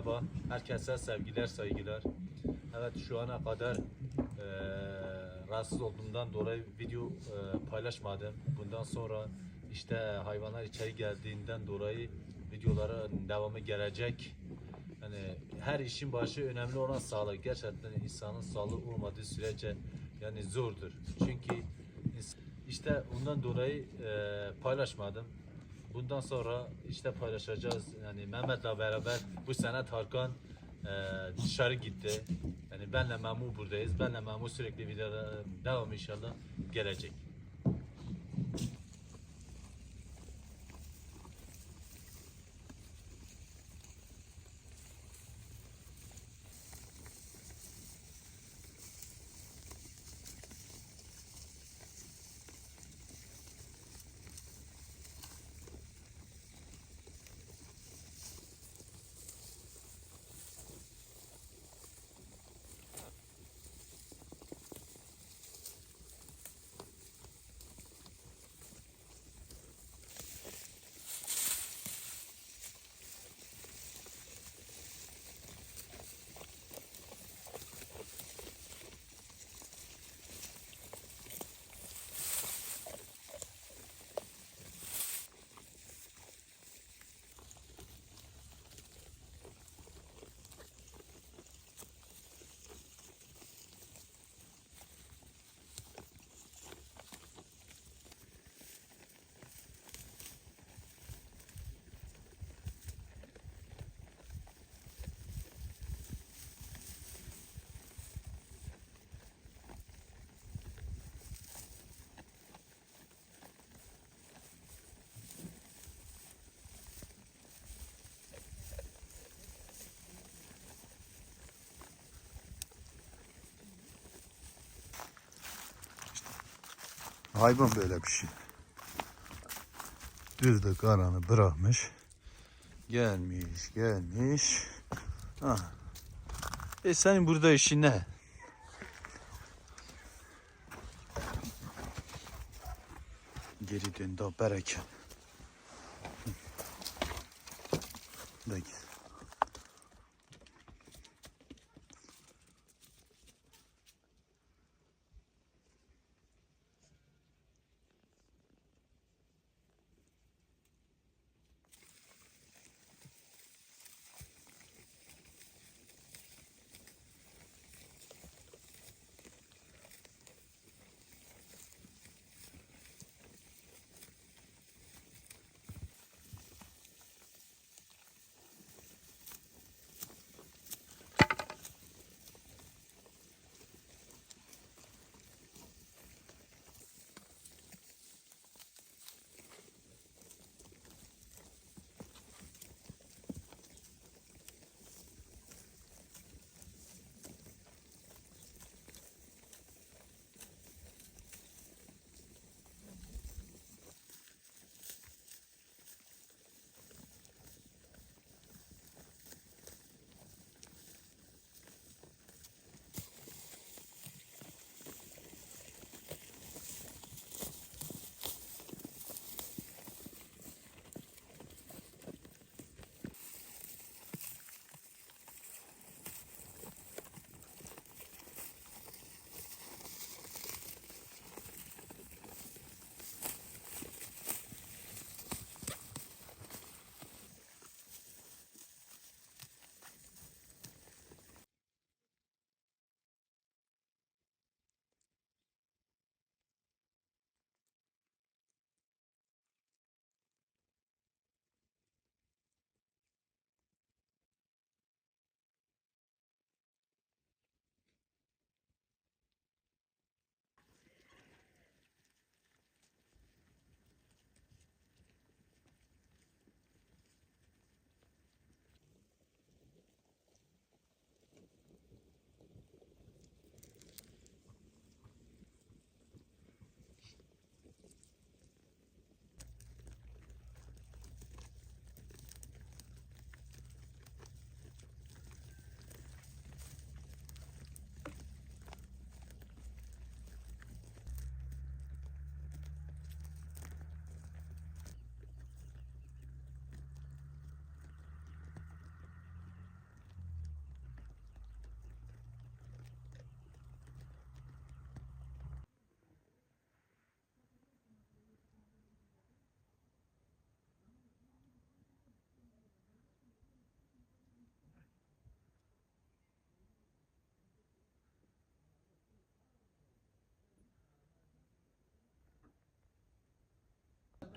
merhaba. Herkese sevgiler, saygılar. Evet şu ana kadar eee, rahatsız olduğumdan dolayı video eee, paylaşmadım. Bundan sonra işte hayvanlar içeri geldiğinden dolayı videoların devamı gelecek. Yani her işin başı önemli olan sağlık. Gerçekten insanın sağlığı olmadığı sürece yani zordur. Çünkü işte ondan dolayı eee, paylaşmadım. Bundan sonra işte paylaşacağız. Yani Mehmet'le beraber bu sene Tarkan eee, dışarı gitti. Yani benle Memu buradayız. Benle Memu sürekli videoda devam inşallah gelecek. Hayvan böyle bir şey. Düzde karanı bırakmış. Gelmiş, gelmiş. Ha. E senin burada işin ne? Geri dön da bereket.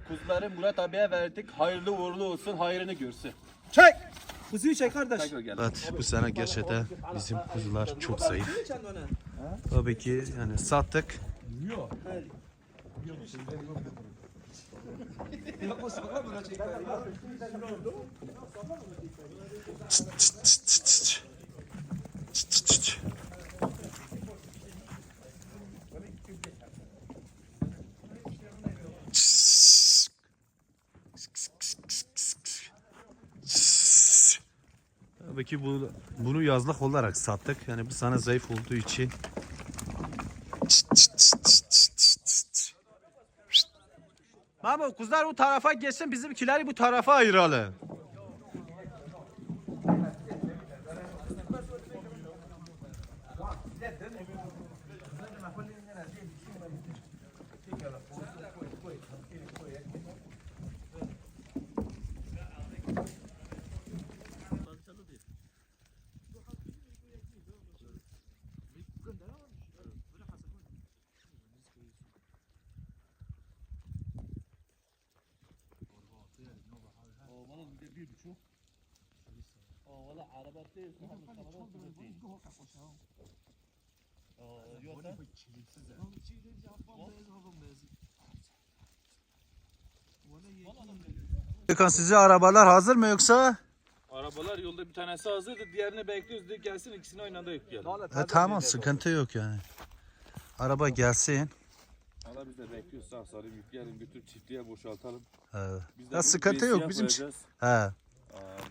Kuzuları Murat abiye verdik. Hayırlı uğurlu olsun, hayrını görsün. Çek. Kuzuyu çek kardeş. Evet bu sene gerçekten bizim kuzular çok zayıf. Tabii ki yani sattık. Çıt çıt çıt çıt çıt. Çıt çıt çıt. Tabii ki bu, bunu yazlık olarak sattık. Yani bu sana zayıf olduğu için. Baba kuzlar bu tarafa geçsin bizimkileri bu tarafa ayıralım. Gökhan size arabalar hazır mı yoksa? Arabalar yolda bir tanesi hazırdı. Diğerini bekliyoruz. Dedik gelsin ikisini aynı anda yükleyelim. E, tamam sıkıntı yok yani. Araba gelsin. Valla biz de bekliyoruz. Sağ salim yükleyelim. Götür çiftliğe boşaltalım. Ee, Biz de Ya bunu sıkıntı yok, bizim- koyacağız. he. Aa,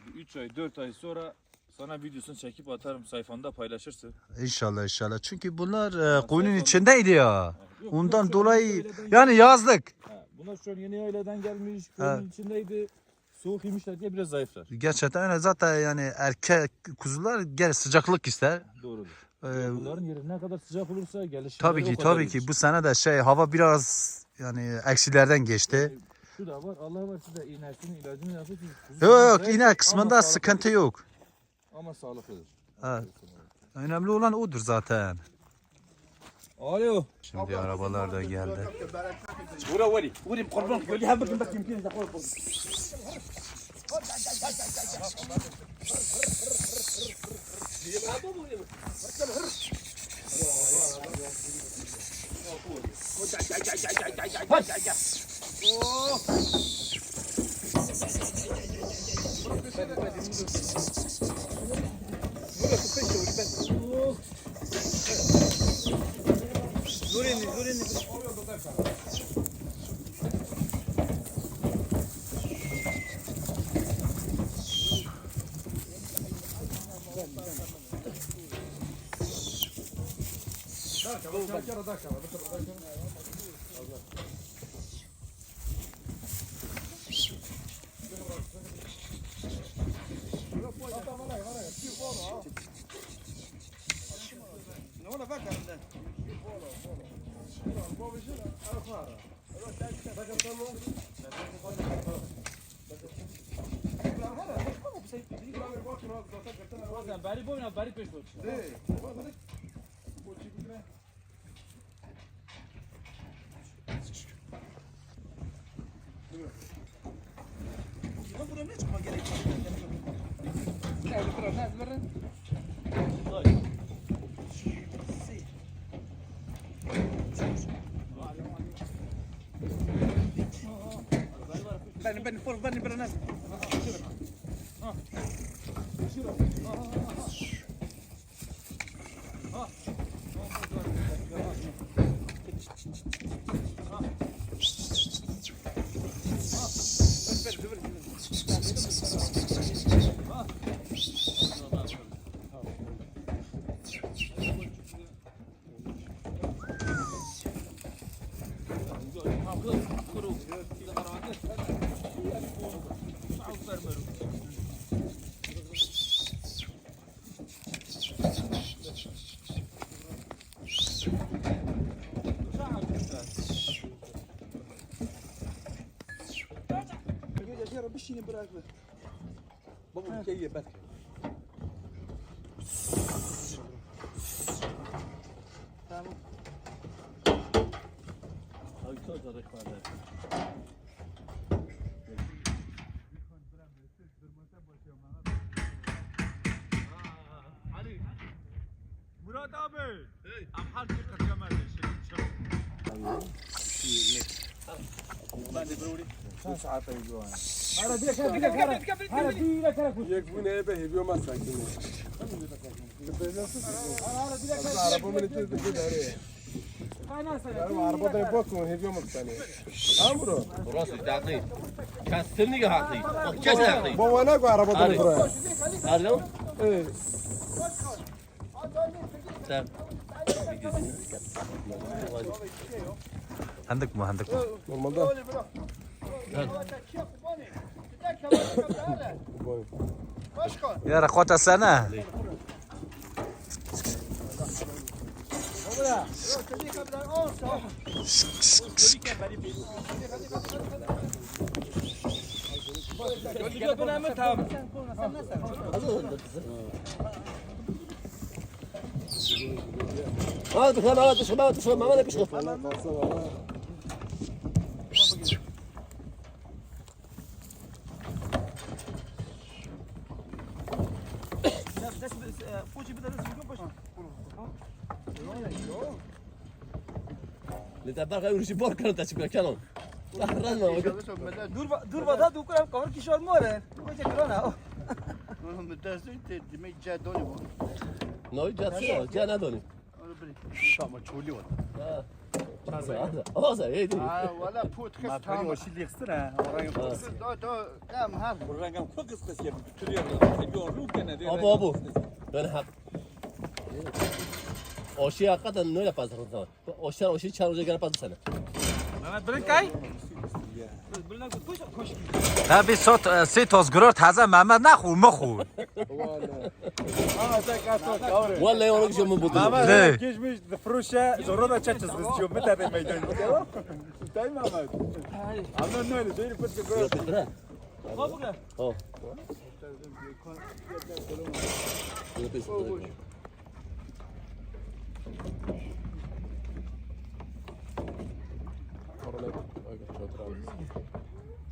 bir 3 ay 4 ay sonra sana videosunu çekip atarım. Sayfanda paylaşırsın. İnşallah inşallah. Çünkü bunlar e, koyunun içindeydi ya. Yok, bunlar Ondan şu an dolayı aileden yani yazlık. Ha, bunlar şu an yeni aileden gelmiş. Koyunun içindeydi. Soğuk yemişler diye biraz zayıflar. Gerçekten öyle zaten yani erkek kuzular gel sıcaklık ister. Doğrudur. Ee, Bunların yeri ne kadar sıcak olursa gelişimleri tabii ki tabii ki bu sene de şey hava biraz yani eksilerden geçti. Şu da var. Allah var size iğnesini ilacını kuzu Yok yok ama kısmında sıkıntı yok. Ama sağlıklıdır. Ha. Önemli olan odur zaten. Alo. Şimdi arabalar da geldi. Ura wari. Uri kurban. Yoli ha bakın bakın yumkin da Bari boyuna bari peş boy. Ben ben for Kiera, bişini bırakma. Babam kiye şey bet. Tamam. Abi çok zarık var Murat abi. Hey. Am her türlü kaçamadı. Şimdi çok. Ben de böyle. Bu saate gidiyorum. Ara bir dakika bir dakika ara. Ara bir dakika ara. Yek bu neye be heviyor mas sakin. Ara bir dakika. Arabamın içinde bir şey dakika. Arabada bok mu heviyor mas seni. Amro. Burası iddiatlı. Kastırını yahatlı. Kes yahatlı. Bu bana ko arabada buraya. Alo. Evet. Sen. Handık mı handık mı? Normalde. Gel. يا رقوة السنة هذا بخير ما Dar kaj urši borkano tači pa kelon. Rano. Durva durva da dukuram kavr kishor more. Ko je krona. Oğlum müteessüt demek cedoni var. Ne o cedoni? Cedoni. Şama çoli var. Ha. Oza, edi. Valla podcast tamam. Makarı o şil ekstra. Orayı kısır. Do, do. Tam har. Buran gam kok kıs yapıp duruyor. Yorlu gene. Abu abu. Ben hak. Oşi hakikaten ne yapar sana? Oşi oşi çar hoca gene pazı sana. Mehmet bırak kay. تبي صوت سي توز جرور تازه محمد نخور مخور Vallahi onu kişi bu budur. Ne? Geçmiş Fruşa zorla da çatız kız diyor. Mete de meydan. Değil mi Ahmet? Anladın ne öyle? Değil fıskı gör. Oh.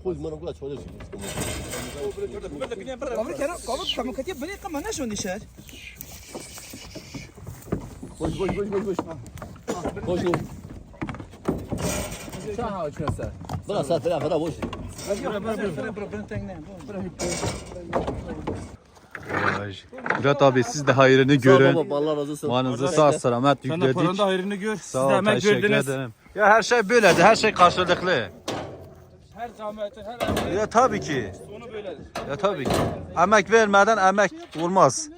خود من اقول شو ليش کامل کنم کامل کامل کتی بلی کم نشون دیشه خش خش خش خش خش خش بلا سات بلا بلا Murat abi siz de hayrını görün. baba Allah razı olsun Manınızı sağ selamet Sen de paranın yükledik. da hayrını gör. Siz Sağ de ol, emek teşekkür verdiniz. ederim. Ya her şey böyledir, her şey karşılıklı. Her zahmetin, her emeğin Ya tabii ki, sonu böyledir. ya tabii ki. Emek vermeden emek olmaz.